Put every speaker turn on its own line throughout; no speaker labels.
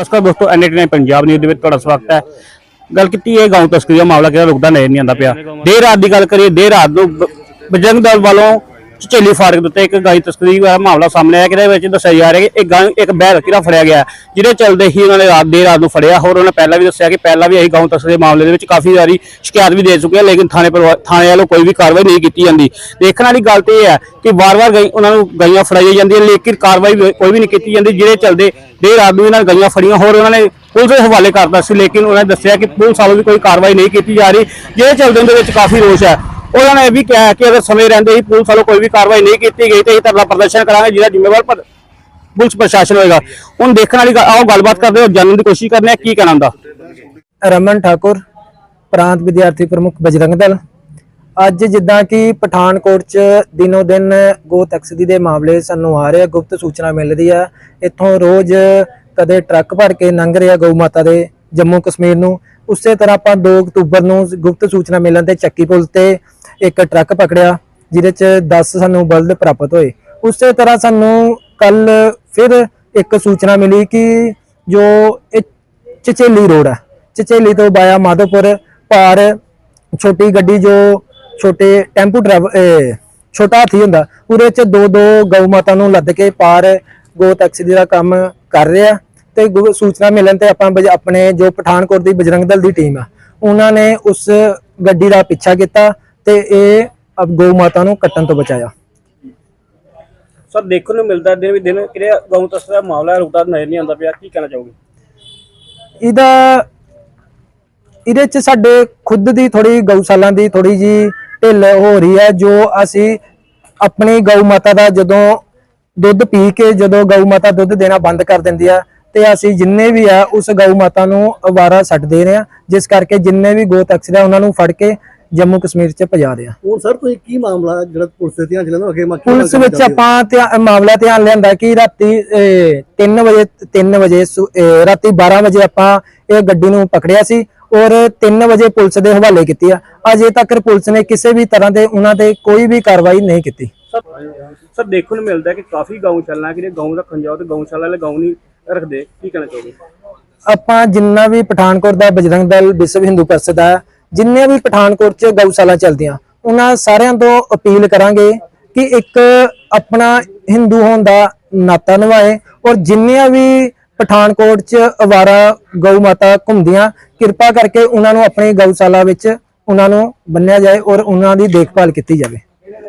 ਨਮਸਕਾਰ ਦੋਸਤੋ ਐਨਐਟੀਨ ਪੰਜਾਬ ਨਿਊਜ਼ ਦੇ ਵਿੱਚ ਤੁਹਾਡਾ ਸਵਾਗਤ ਹੈ। ਗੱਲ ਕੀਤੀ ਇਹ ਗਾਉਂ ਤਸਕਰੀ ਦਾ ਮਾਮਲਾ ਕਿਹੜਾ ਰੁਕਦਾ ਨਜ਼ਰ ਨਹੀਂ ਆਉਂਦਾ ਪਿਆ। ਦੇਰ ਰਾਤ ਦੀ ਗੱਲ ਕਰੀਏ, ਦੇਰ ਰਾਤ ਨੂੰ ਬ- ਬਜਰੰਗ ਦਲ ਵੱਲੋਂ ਝੇਲੀ ਫਾਰਕ ਦੇ ਉੱਤੇ ਇੱਕ ਗਾਈ ਤਸਕਰੀ ਦਾ ਮਾਮਲਾ ਸਾਹਮਣੇ ਆਇਆ, ਕਿਹਦੇ ਵਿੱਚ ਦੱਸਿਆ ਜਾ ਰਿਹਾ ਕਿ ਇੱਕ ਗਾਂ, ਇੱਕ ਬਹਿਰ ਕਿਹੜਾ ਫੜਿਆ ਗਿਆ, ਜਿਹਦੇ ਚੱਲਦੇ ਹੀ ਉਹਨਾਂ ਨੇ ਰਾਤ ਦੇਰ ਰਾਤ ਨੂੰ ਫੜਿਆ, ਹੋਰ ਉਹਨਾਂ ਪਹਿਲਾਂ ਵੀ ਦੱਸਿਆ ਕਿ ਪਹਿਲਾਂ ਵੀ ਅਸੀਂ ਗਾਉਂ ਤਸਕਰੀ ਦੇ ਮਾਮਲੇ ਦੇ ਵਿੱਚ ਕਾਫੀ ਵਾਰੀ ਸ਼ਿਕਾਇਤ ਵੀ ਦੇ ਚੁੱਕੇ ਹਾਂ ਲੇਕਿਨ ਥਾਣੇ ਪਰਿਵਾ- ਥਾਣੇ ਵੱਲੋਂ ਕੋਈ ਵੀ ਕਾਰਵਾਈ ਨਹੀਂ ਕੀਤੀ ਜਾਂਦੀ। ਦੇਖਣ ਵਾਲੀ ਗੱਲ ਤੇ ਇਹ ਹੈ ਕਿ ਵਾਰ-ਵਾਰ ਗਈ, ਉਹਨਾਂ ਨੂੰ ਗਾਈਆਂ ਫੜਾਈਆਂ ਜਾਂਦੀਆਂ, ਲੇਕਿਨ ਕਾਰਵਾਈ ਕੋਈ ਵੀ ਨਹੀਂ ਕੀਤੀ ਜਾਂਦੀ, ਜਿਹਦੇ ਚੱਲਦੇ ਦੇਰ ਰਾਤ ਨੂੰ ਇਹਨਾਂ ਨੇ ਗਾਈਆਂ ਫੜੀਆਂ, ਹੋਰ ਉਹਨਾਂ ਨੇ ਪੁਲਿਸ ਦੇ ਹਵਾਲੇ ਕਰਤਾ ਸੀ, ਲੇਕਿਨ ਉਹਨਾਂ ਨੇ ਦੱਸਿਆ ਕਿ ਪੁਲਿਸ ਵੱਲੋਂ ਵੀ ਕੋਈ ਕਾਰਵਾਈ ਨਹੀਂ ਕੀਤੀ ਜਾ ਰਹੀ, ਜਿਹਦੇ ਚੱਲਦੇ ਉਹਦੇ ਵਿੱਚ ਕਾਫੀ ਰੋਸ਼ ਹੈ। ਉਹਨਾਂ ਨੇ ਇਹ ਵੀ ਕਿਹਾ ਕਿ ਅਗਰ ਸਮੇਂ ਰਹਿੰਦੇ ਹੀ ਪੁਲਿਸ ਵੱਲੋਂ ਕੋਈ ਵੀ ਕਾਰਵਾਈ ਨਹੀਂ ਕੀਤੀ ਗਈ ਤੇ ਅਸੀਂ ਧਰਨਾ ਪ੍ਰਦਰਸ਼ਨ ਕਰਾਂਗੇ, ਜਿਹਦਾ ਜ਼ਿੰਮੇਵਾਰ ਪੁਲਿਸ ਪ੍ਰਸ਼ਾਸਨ ਹੋਏਗਾ। ਹੁਣ ਦੇਖਣ ਵਾਲੀ ਆਓ, ਗੱਲਬਾਤ ਕਰਦੇ ਹਾਂ ਜਾਣਨ ਦੀ ਕੋਸ਼ਿਸ਼ ਕਰਨੇ ਕੀ ਕਹਿਣਾ ਹੁੰਦਾ?
ਰਮਨ ਠਾਕੁਰ, ਪ੍ਰਾਂਤ ਵਿਦਿਆਰਥੀ ਪ੍ਰਮੁੱਖ ਬਜਰੰਗ ਦਲ। ਅੱਜ ਜਿੱਦਾਂ ਕਿ ਪਠਾਨਕੋਟ ਚ ਦਿਨੋ ਦਿਨ ਗੋ ਤਕਸਦੀ ਦੇ ਮਾਮਲੇ ਸਾਨੂੰ ਆ ਰਹੇ ਆ, ਗੁਪਤ ਸੂਚਨਾ ਮਿਲ ਰਹੀ ਆ। ਇੱਥੋਂ ਰੋਜ਼ ਕਦੇ ਟਰੱਕ ਭਰ ਕੇ ਲੰਘ ਰਿਹਾ ਗਊ ਮਾਤਾ ਦੇ ਜੰਮੂ ਕਸ਼ਮੀਰ ਨੂੰ। ਉਸੇ ਤਰ੍ਹਾਂ ਆਪਾਂ 2 ਅਕਤੂਬਰ ਨੂੰ ਗੁਪਤ ਸੂਚਨਾ ਮਿਲਣ ਤੇ ਚੱਕੀ ਪੁਲ ਤੇ ਇੱਕ ਟਰੱਕ ਪਕੜਿਆ, ਜਿਹਦੇ ਚ 10 ਸਾਨੂੰ ਬਲਦ ਪ੍ਰਾਪਤ ਹੋਏ। ਉਸੇ ਤਰ੍ਹਾਂ ਸਾਨੂੰ ਕੱਲ ਫਿਰ ਇੱਕ ਸੂਚਨਾ ਮਿਲੀ ਕਿ ਜੋ ਇਹ ਚਚੇਲੀ ਰੋਡ ਹੈ ਚਚੇਲੀ ਤੋਂ ਬਾਇਆ ਮਾਧੋਪੁਰ ਪਾਰ ਛੋਟੀ ਗੱਡੀ ਜੋ ਛੋਟੇ ਟੈਂਪੂ ਡਰਾਈਵਰ ਛੋਟਾ ਹਾਥੀ ਹੁੰਦਾ, ਉਹਦੇ ਚ ਦੋ ਦੋ ਗਊ ਮਾਤਾ ਨੂੰ ਲੱਦ ਕੇ ਪਾਰ ਗੋ ਤਕਸੀਦੀ ਦਾ ਕੰਮ ਕਰ ਰਿਹਾ। ਤੇ ਸੂਚਨਾ ਮਿਲਣ ਤੇ ਆਪਾਂ ਆਪਣੇ ਜੋ ਪਠਾਨਕੋਟ ਦੀ ਬਜਰੰਗ ਦਲ ਦੀ ਟੀਮ ਆ ਉਹਨਾਂ ਨੇ ਉਸ ਗੱਡੀ ਦਾ ਪਿੱਛਾ ਕੀਤਾ ਤੇ ਇਹ ਅਬ ਗਊ ਮਾਤਾ ਨੂੰ ਕੱਟਣ ਤੋਂ ਬਚਾਇਆ।
ਸਰ ਦੇਖਣ ਨੂੰ ਮਿਲਦਾ ਦਿਨ ਵੀ ਦਿਨ ਕਿਹੜੇ ਗਾਉਂ ਤਸਕਰੀ ਦਾ ਮਾਮਲਾ ਰੁਕਦਾ ਨਜ਼ਰ ਨਹੀਂ ਆਉਂਦਾ ਪਿਆ ਕੀ ਕਹਿਣਾ ਚਾਹੋਗੇ?
ਇਹਦਾ ਇਹਦੇ ਚ ਸਾਡੇ ਖੁਦ ਦੀ ਥੋੜੀ ਗਊਸ਼ਾਲਾ ਦੀ ਥੋੜੀ ਜੀ ਢਿੱਲ ਹੋ ਰਹੀ ਹੈ ਜੋ ਅਸੀਂ ਆਪਣੀ ਗਊ ਮਾਤਾ ਦਾ ਜਦੋਂ ਦੁੱਧ ਪੀ ਕੇ ਜਦੋਂ ਗਊ ਮਾਤਾ ਦੁੱਧ ਦੇਣਾ ਬੰਦ ਕਰ ਦਿੰਦੀ ਆ ਤੇ ਅਸੀਂ ਜਿੰਨੇ ਵੀ ਆ ਉਸ ਗਊ ਮਾਤਾ ਨੂੰ ਅਵਾਰਾ ਛੱਡ ਦੇ ਰਹੇ ਆ ਜਿਸ ਕਰਕੇ ਜਿੰਨੇ ਵੀ ਗੋ ਤਕਸਰ ਆ ਉਹਨਾਂ ਨੂੰ ਫੜ ਕੇ ਜੰਮੂ ਕਸ਼ਮੀਰ ਚ ਭਜਾ ਰਹੇ ਆ।
ਹੁਣ ਸਰ ਤੁਸੀਂ ਕੀ ਮਾਮਲਾ ਜਿਹੜਾ ਪੁਲਿਸ ਦੇ ਧਿਆਨ ਚ ਲੈਣਾ ਅੱਗੇ ਮੱਕੀ
ਪੁਲਿਸ ਵਿੱਚ ਆਪਾਂ ਧਿਆ- ਮਾਮਲਾ ਧਿਆਨ ਲਿਆਂਦਾ ਕਿ ਰਾਤੀ 3 ਵਜੇ 3 ਵਜੇ ਸੁ- ਅਹ, ਰਾਤੀ 12 ਵਜੇ ਆਪਾਂ ਇਹ ਗੱਡੀ ਨੂੰ ਪਕੜਿਆ ਸੀ ਔਰ 3 ਵਜੇ ਪੁਲਿਸ ਦੇ ਹਵਾਲੇ ਕੀਤੀ ਆ। ਅਜੇ ਤੱਕ ਪੁਲਿਸ ਨੇ ਕਿਸੇ ਵੀ ਤਰ੍ਹਾਂ ਦੇ ਉਹਨਾਂ ਤੇ ਕੋਈ ਵੀ ਕਾਰਵਾਈ ਨਹੀਂ ਕੀਤੀ।
ਸਰ ਸਰ ਦੇਖਣ ਨੂੰ ਮਿਲਦਾ ਕਿ ਕਾਫੀ ਗਾਉਂ ਚੱਲਣਾ ਕਿ ਗਾਉਂ ਰੱਖਣ ਜਾਓ ਤੇ ਗਊਸ਼ਾਲਾ ਵਾਲੇ ਗਾਉਂ ਨਹੀਂ ਰੱਖਦੇ? ਕੀ ਕਹਿਣਾ ਚਾਹੋਗੇ?
ਆਪਾਂ ਜਿੰਨਾ ਵੀ ਪਠਾਨਕੋਟ ਦਾ ਬਜਰੰਗ ਦਲ ਵਿਸ਼ਵ ਹਿੰਦੂ ਪਰਿਸ਼ਦ ਆ ਜਿੰਨੇ ਵੀ ਪਠਾਨਕੋਟ 'ਚ ਗਊਸ਼ਾਲਾ ਚੱਲਦੀਆਂ, ਉਹਨਾਂ ਸਾਰਿਆਂ ਤੋਂ ਅਪੀਲ ਕਰਾਂਗੇ ਕਿ ਇੱਕ ਆਪਣਾ ਹਿੰਦੂ ਹੋਣ ਦਾ ਨਾਤਾ ਨਿਭਾਏ ਔਰ ਜਿੰਨੀਆਂ ਵੀ ਪਠਾਨਕੋਟ 'ਚ ਅਵਾਰਾ ਗਊ ਮਾਤਾ ਘੁੰਮਦੀਆਂ, ਕਿਰਪਾ ਕਰਕੇ ਉਹਨਾਂ ਨੂੰ ਆਪਣੀ ਗਊਸ਼ਾਲਾ ਵਿੱਚ ਉਹਨਾਂ ਨੂੰ ਬੰਨਿਆ ਜਾਏ ਔਰ ਉਹਨਾਂ ਦੀ ਦੇਖਭਾਲ ਕੀਤੀ ਜਾਵੇ,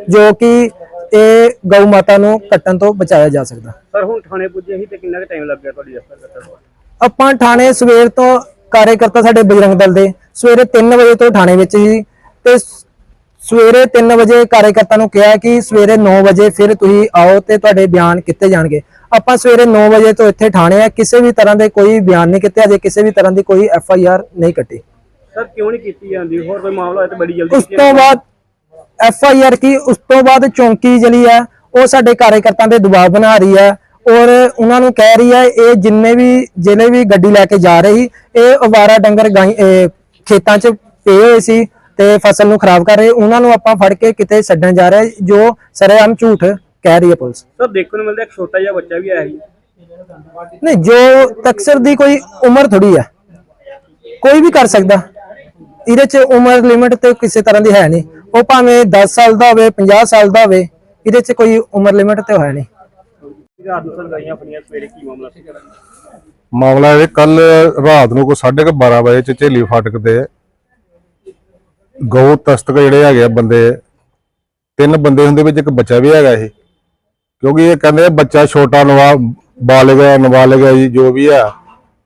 ਜੋ ਕਿ ਇਹ ਗਊ ਮਾਤਾ ਨੂੰ ਕੱਟਣ ਤੋਂ ਬਚਾਇਆ ਜਾ ਸਕਦਾ।
ਸਰ ਹੁਣ ਥਾਣੇ ਪੁੱਜੇ ਸੀ ਤੇ ਕਿੰਨਾ ਕੁ ਟਾਈਮ ਲੱਗ ਗਿਆ ਤੁਹਾਡੀ ਰਸਤਾ ਕਰਨ ਨੂੰ
ਆਪਾਂ ਥਾਣੇ ਸਵੇਰ ਤੋਂ ਕਾਰਜਕਰਤਾ ਸਾਡੇ ਬਜਰੰਗ ਦਲ ਦੇ ਸਵੇਰੇ 3 ਵਜੇ ਤੋਂ ਥਾਣੇ ਵਿੱਚ ਸੀ ਤੇ ਸਵੇਰੇ 3 ਵਜੇ ਕਾਰਜਕਰਤਾ ਨੂੰ ਕਿਹਾ ਕਿ ਸਵੇਰੇ 9 ਵਜੇ ਫਿਰ ਤੁਸੀਂ ਆਓ ਤੇ ਤੁਹਾਡੇ ਬਿਆਨ ਕੀਤੇ ਜਾਣਗੇ। ਆਪਾਂ ਸਵੇਰੇ 9 ਵਜੇ ਤੋਂ ਇੱਥੇ ਥਾਣੇ ਆ ਕਿਸੇ ਵੀ ਤਰ੍ਹਾਂ ਦੇ ਕੋਈ ਬਿਆਨ ਨਹੀਂ ਕੀਤੇ ਅਜੇ ਕਿਸੇ ਵੀ ਤਰ੍ਹਾਂ ਦੀ ਕੋਈ ਐਫ ਆਈ ਆਰ ਨਹੀਂ ਕੱਟੀ।
ਸਰ ਕਿਉਂ ਨਹੀਂ ਕੀਤੀ ਜਾਂਦੀ? ਹੋਰ ਕੋਈ ਮਾਮਲਾ ਹੋਇਆ ਤੇ ਬੜੀ ਜਲਦੀ
ਉਸ ਤੋਂ ਬਾਅਦ ਐਫ ਆਈ ਆਰ ਕੀ ਉਸ ਤੋਂ ਬਾਅਦ ਚੌਂਕੀ ਜਿਹੜੀ ਹੈ ਉਹ ਸਾਡੇ ਕਾਰਜਕਰਤਾਵਾਂ ਦੇ ਦਬਾਅ ਬਣਾ ਰਹੀ ਹੈ ਔਰ ਉਹਨਾਂ ਨੂੰ ਕਹਿ ਰਹੀ ਹੈ ਇਹ ਜਿੰਨੇ ਵੀ ਜਿਹੜੇ ਵੀ ਗੱਡੀ ਲੈ ਕੇ ਜਾ ਰਹੀ ਇਹ ਅਵਾਰਾ ਡੰਗਰ ਖੇਤਾਂ 'ਚ ਪਏ ਹੋਏ ਸੀ ਤੇ ਫਸਲ ਨੂੰ ਖਰਾਬ ਕਰ ਰਹੇ ਉਹਨਾਂ ਨੂੰ ਆਪਾਂ ਫੜ ਕੇ ਕਿਤੇ ਛੱਡਣ ਜਾ ਰਹੇ ਜੋ ਸਰੇਆਮ ਝੂਠ ਕਹਿ ਰਹੀ ਹੈ ਪੁਲਿਸ।
ਸਰ ਦੇਖਣ ਨੂੰ ਮਿਲਦਾ ਇੱਕ ਛੋਟਾ ਜਿਹਾ ਬੱਚਾ ਵੀ ਆਇਆ ਸੀ।
ਨਹੀਂ ਜੋ ਤਕਸਰ ਦੀ ਕੋਈ ਉਮਰ ਥੋੜੀ ਹੈ। ਕੋਈ ਵੀ ਕਰ ਸਕਦਾ। ਇਹਦੇ 'ਚ ਉਮਰ ਲਿਮਿਟ ਤੇ ਕਿਸੇ ਤਰ੍ਹਾਂ ਦੀ ਹੈ ਨਹੀਂ। ਉਹ ਭਾਵੇਂ 10 ਸਾਲ ਦਾ ਹੋਵੇ 50 ਸਾਲ ਦਾ ਹੋਵੇ, ਇਹਦੇ 'ਚ ਕੋਈ ਉਮਰ ਲਿਮਿਟ ਤੇ ਹੋਇਆ ਨਹੀਂ।
ਰਾਤ ਨੂੰ ਸਰ ਗਾਈਆਂ ਸਵੇਰੇ ਕੀ ਮਾਮਲਾ ਸੀ
ਮਾਮਲਾ ਇਹ ਕੱਲ ਰਾਤ ਨੂੰ ਕੋ 12:30 ਵਜੇ ਚ ਝੇਲੀ ਫਾਟਕ ਤੇ ਗਊ ਤਸਤਕ ਜਿਹੜੇ ਹੈਗੇ ਆ ਬੰਦੇ, ਤਿੰਨ ਬੰਦੇ ਹੁੰਦੇ ਵਿੱਚ ਇੱਕ ਬੱਚਾ ਵੀ ਹੈਗਾ ਇਹ। ਕਿਉਂਕਿ ਇਹ ਕਹਿੰਦੇ ਬੱਚਾ ਛੋਟਾ ਨਵਾ ਬਾਲਗ ਹੈ ਨਾਬਾਲਗ ਹੈ ਜੀ, ਜੋ ਵੀ ਆ।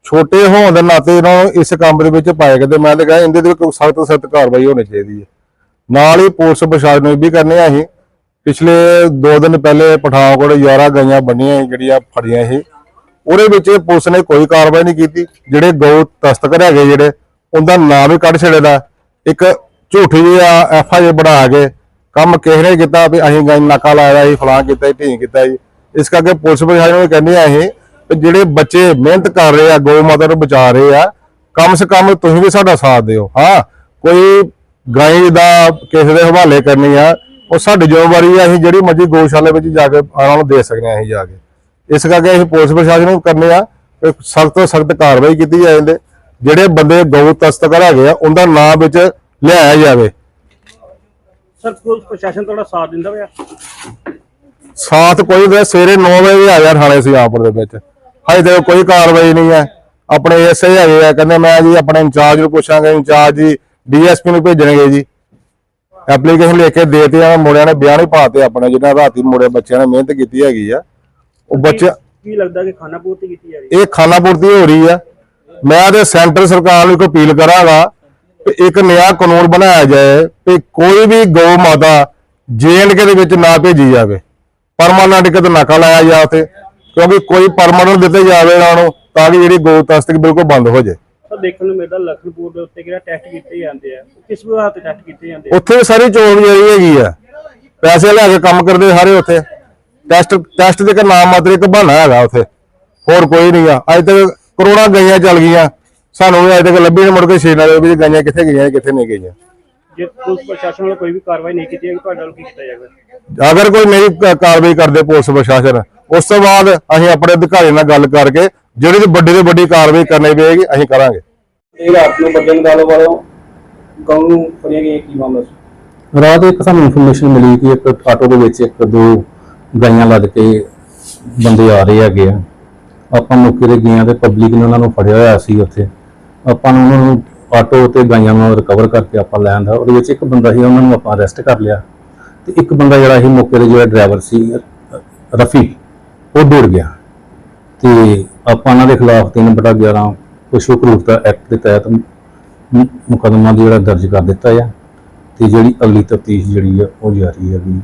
ਛੋਟੇ ਹੋਣ ਦੇ ਨਾਤੇ ਇਹਨਾਂ ਨੂੰ ਇਸ ਕੰਮ ਦੇ ਵਿੱਚ ਪਾਇਆ ਕਿਤੇ ਮੈਂ ਤਾਂ ਕਹਾਂ ਇਹਦੇ ਤੇ ਕੋਈ ਸਖਤ ਸਖਤ ਕਾਰਵਾਈ ਹੋਣੀ ਚਾਹੀਦੀ ਹੈ। ਨਾਲ ਹੀ ਪੁਲਿਸ ਪ੍ਰਸ਼ਾਸਨ ਨੂੰ ਇਹ ਵੀ ਕਰਨੇ ਆ ਅਸੀਂ। ਪਿਛਲੇ 2 ਦਿਨ ਪਹਿਲੇ ਪਠਾਨਕੋਟ 11 ਗਾਈਆਂ ਬੰਨੀਆਂ ਜਿਹੜੀਆਂ ਫੜੀਆਂ ਸੀ। ਉਹਦੇ ਵਿੱਚ ਪੁਲਿਸ ਨੇ ਕੋਈ ਕਾਰਵਾਈ ਨਹੀਂ ਕੀਤੀ। ਜਿਹੜੇ ਗਊ ਤਸਕਰ ਹੈਗੇ ਜਿਹੜੇ, ਉਹਦਾ ਨਾਮ ਹੀ ਕੱਢ ਛੜਿਆ ਦਾ। ਇੱਕ ਝੂਠੀ ਜਿਹੀ ਐਫ ਆਈ ਬਣਾ ਕੇ ਕੰਮ ਕਿਸੇ ਨੇ ਕੀਤਾ ਵੀ ਅਸੀਂ ਗਾਈ ਨਾਕਾ ਲਾਇਆ ਸੀ ਫਲਾਂ ਕੀਤਾ ਸੀ ਢੀਂ ਕੀਤਾ ਜੀ। ਇਸ ਕਰਕੇ ਪੁਲਿਸ ਪ੍ਰਸ਼ਾਸਨ ਨੂੰ ਕਹਿੰਦੇ ਆ ਇਹ ਵੀ ਜਿਹੜੇ ਬੱਚੇ ਮਿਹਨਤ ਕਰ ਰਹੇ ਆ, ਗਊ ਮਾਤਾ ਨੂੰ ਬਚਾ ਰਹੇ ਆ, ਕਮ ਸੇ ਕਮ ਤੁਸੀਂ ਵੀ ਸਾਡਾ ਸਾਥ ਦਿਓ। ਹਾਂ, ਕੋਈ ਗਾਈ ਦਾ ਕਿਸੇ ਦੇ ਹਵਾਲੇ ਕਰਨੀ ਆ ਉਹ ਸਾਡੀ ਜ਼ਿੰਮੇਵਾਰੀ ਆ ਅਸੀਂ ਜਿਹੜੀ ਮਰਜ਼ੀ ਗਊਸ਼ਾਲਾ ਵਿੱਚ ਜਾ ਕੇ ਉਹਨਾਂ ਨੂੰ ਦੇ ਸਕਦੇ ਆ ਅਸੀਂ ਜਾ ਕੇ। ਇਸ ਕਰਕੇ ਅਸੀਂ ਪੁਲਿਸ ਪ੍ਰਸ਼ਾਸਨ ਨੂੰ ਕਰਨੇ ਆ ਸਖਤ ਤੋਂ ਸਖਤ ਕਾਰਵਾਈ ਕੀਤੀ ਜਾਏ ਜਿਹੜੇ ਬੰਦੇ ਗਊ ਤਸਕਰ ਹੈਗੇ ਆ ਉਹਦਾ ਨਾਮ ਵਿੱਚ ਲਿਆਇਆ ਜਾਵੇ।
ਸਰ ਪੁਲਿਸ ਪ੍ਰਸ਼ਾਸਨ ਤੁਹਾਡਾ ਸਾਥ ਦਿੰਦਾ ਪਿਆ?
ਸਾਥ ਕੋਈ ਨਹੀਂ ਸਵੇਰੇ 9 ਵਜੇ ਆ ਜਾ ਥਾਣੇ ਸਿਆਪੁਰ ਦੇ ਵਿੱਚ। ਹਜੇ ਤੱਕ ਕੋਈ ਕਾਰਵਾਈ ਨਹੀਂ ਹੈ। ਆਪਣੇ ਐਸਏ ਹੈਗੇ ਆ ਕਹਿੰਦੇ ਮੈਂ ਜੀ ਆਪਣੇ ਇੰਚਾਰਜ ਨੂੰ ਪੁੱਛਾਂਗਾ ਇੰਚਾਰਜ ਜੀ ਡੀਐਸਪੀ ਨੂੰ ਭੇਜਣਗੇ ਜੀ। ਐਪਲੀਕੇਸ਼ਨ ਲਿਖ ਕੇ ਦੇਤੇ ਆ ਮੁੰਡਿਆਂ ਨੇ ਬਿਆਨ ਹੀ ਪਾਤੇ ਆਪਣੇ ਜਿਹਨਾਂ ਰਾਤੀ ਮੁੰਡੇ ਬੱਚਿਆਂ ਨੇ ਮਿਹਨਤ ਕੀਤੀ ਹੈਗੀ ਆ। ਉਹ ਬੱਚੇ
ਕੀ ਲੱਗਦਾ ਕਿ ਖਾਣਾ ਪੂਰਤੀ ਕੀਤੀ ਜਾ ਰਹੀ
ਇਹ ਖਾਨਾ ਪੂਰਤੀ ਹੋ ਰਹੀ ਆ। ਮੈਂ ਤੇ ਸੈਂਟਰ ਸਰਕਾਰ ਨੂੰ ਇੱਕ ਅਪੀਲ ਕਰਾਂਗਾ ਕਿ ਇੱਕ ਨਵਾਂ ਕਾਨੂੰਨ ਬਣਾਇਆ ਜਾਏ ਕਿ ਕੋਈ ਵੀ ਗਊ ਮਾਤਾ ਜੇਐਨਕੇ ਦੇ ਵਿੱਚ ਨਾ ਭੇਜੀ ਜਾਵੇ। ਪਰਮਾਨੈਂਟ ਕਿਤੇ ਨਾਕਾ ਲਾਇਆ ਜਾ ਉੱਥੇ ਕਿਉਂਕਿ ਕੋਈ ਪਰਮਾਨੈਂਟ ਦਿੱਤੇ ਜਾਵੇ ਇਹਨਾਂ ਨੂੰ ਤਾਂ ਕਿ ਜਿਹੜੀ ਗਊ ਤਸਕਰੀ ਬਿਲਕੁਲ ਬੰਦ ਹੋ ਜਾਏ।
ਸਰ ਦੇਖਣ ਨੂੰ ਮਿਲਦਾ ਲਖਨਪੁਰ ਦੇ ਉੱਤੇ ਕਿਹੜਾ ਟੈਸਟ ਕੀਤੇ ਜਾਂਦੇ ਆ। ਉਹ ਕਿਸ ਵਿਭਾਗ ਤੇ ਟੈਸਟ ਕੀਤੇ ਜਾਂਦੇ ਆ?
ਉੱਥੇ ਸਾਰੀ ਚੋਣ ਜਿਹੜੀ ਹੈਗੀ ਆ। ਪੈਸੇ ਲੈ ਕੇ ਕੰਮ ਕਰਦੇ ਸਾਰੇ ਉੱਥੇ। ਟੈਸਟ ਟੈਸਟ ਦੇ ਕੇ ਨਾਮ ਮਾਤਰ ਇੱਕ ਬਹਾਨਾ ਹੈਗਾ ਉੱਥੇ। ਹੋਰ ਕੋਈ ਨਹੀਂ ਆ। ਅੱਜ ਤੱਕ ਕਰੋੜਾਂ ਗਈਆਂ ਚੱਲ ਗਈਆਂ। ਸਾਨੂੰ ਵੀ ਅੱਜ ਤੱਕ ਲੱਭੀ ਨਹੀਂ ਮੁੜ ਕੇ ਛੇ ਨਾਲ ਵੀ ਗਈਆਂ ਕਿੱਥੇ ਗਈਆਂ ਕਿੱਥੇ ਨਹੀਂ ਗਈਆਂ।
ਜੇ ਪੁਲਿਸ ਪ੍ਰਸ਼ਾਸਨ ਵੱਲੋਂ ਕੋਈ ਵੀ ਕਾਰਵਾਈ ਨਹੀਂ ਕੀਤੀ ਜਾਏਗੀ ਤੁਹਾਡੇ ਵੱਲੋਂ ਕੀ ਕੀਤਾ ਜਾਏਗਾ?
ਅਗਰ ਕੋਈ ਕ- ਕਾਰਵਾਈ ਕਰਦੇ ਪੁਲਿਸ ਪ੍ਰਸ਼ਾਸਨ ਉਸ ਤੋਂ ਬਾਅਦ ਅਸੀਂ ਆਪਣੇ ਅਧਿਕਾਰੀ ਨਾਲ ਗੱਲ ਕਰਕੇ ਜਿਹੜੀ ਵੀ ਵੱਡੀ ਤੋਂ ਵੱਡੀ ਕਾਰਵਾਈ ਕਰਨੀ ਪਏਗੀ ਅਸੀਂ ਕਰਾਂਗੇ।
ਇਹ ਰਾਤ ਨੂੰ ਬੱਜਣ ਦਾਲੋ ਵਾਲੋਂ ਗਊ ਨੂੰ ਫੜਿਆ ਗਿਆ ਕੀ ਮਾਮਲਾ ਸੀ?
ਰਾਤ ਇੱਕ ਸਾਨੂੰ ਇਨਫੋਰਮੇਸ਼ਨ ਮਿਲੀ ਕਿ ਇੱਕ ਆਟੋ ਦੇ ਵਿੱਚ ਇੱਕ ਦੋ ਗਾਈਆਂ ਲੱਦ ਕੇ ਬੰਦੇ ਆ ਰਹੇ ਹੈਗੇ ਆ। ਆਪਾਂ ਮੌਕੇ ਤੇ ਗਏ ਆ ਤੇ ਪਬਲਿਕ ਨੇ ਉਹਨਾਂ ਨੂੰ ਫੜਿਆ ਹੋਇਆ ਸੀ ਉੱਥੇ। ਆਪਾਂ ਨੂੰ ਉਹਨਾਂ ਨੂੰ ਆਟੋ ਤੇ ਗਾਈਆਂ ਨੂੰ ਰਿਕਵਰ ਕਰਕੇ ਆਪਾਂ ਲੈਣ ਦਾ ਉਹਦੇ ਵਿੱਚ ਇੱਕ ਬੰਦਾ ਸੀ ਉਹਨਾਂ ਨੂੰ ਆਪਾਂ ਅਰੈਸਟ ਕਰ ਲਿਆ। ਤੇ ਇੱਕ ਬੰਦਾ ਜਿਹੜਾ ਸੀ ਮੌਕੇ ਤੇ ਜਿਹੜਾ ਡਰਾਈਵਰ ਸੀ ਰਫੀ ਉਹ ਦੌੜ ਗਿਆ। ਤੇ ਆਪਾਂ ਉਹਨਾਂ ਦੇ ਖਿਲਾਫ 3 ਬਟਾ 11 ਪਸ਼ੂ ਕਰੂਰਤਾ ਐਕਟ ਦੇ ਤਹਿਤ ਮੁ- ਮੁਕੱਦਮਾ ਜਿਹੜਾ ਦਰਜ ਕਰ ਦਿੱਤਾ ਆ। ਤੇ ਜਿਹੜੀ ਅਗਲੀ ਤਫਤੀਸ਼ ਜਿਹੜੀ ਆ, ਉਹ ਜਾਰੀ ਹੈਗੀ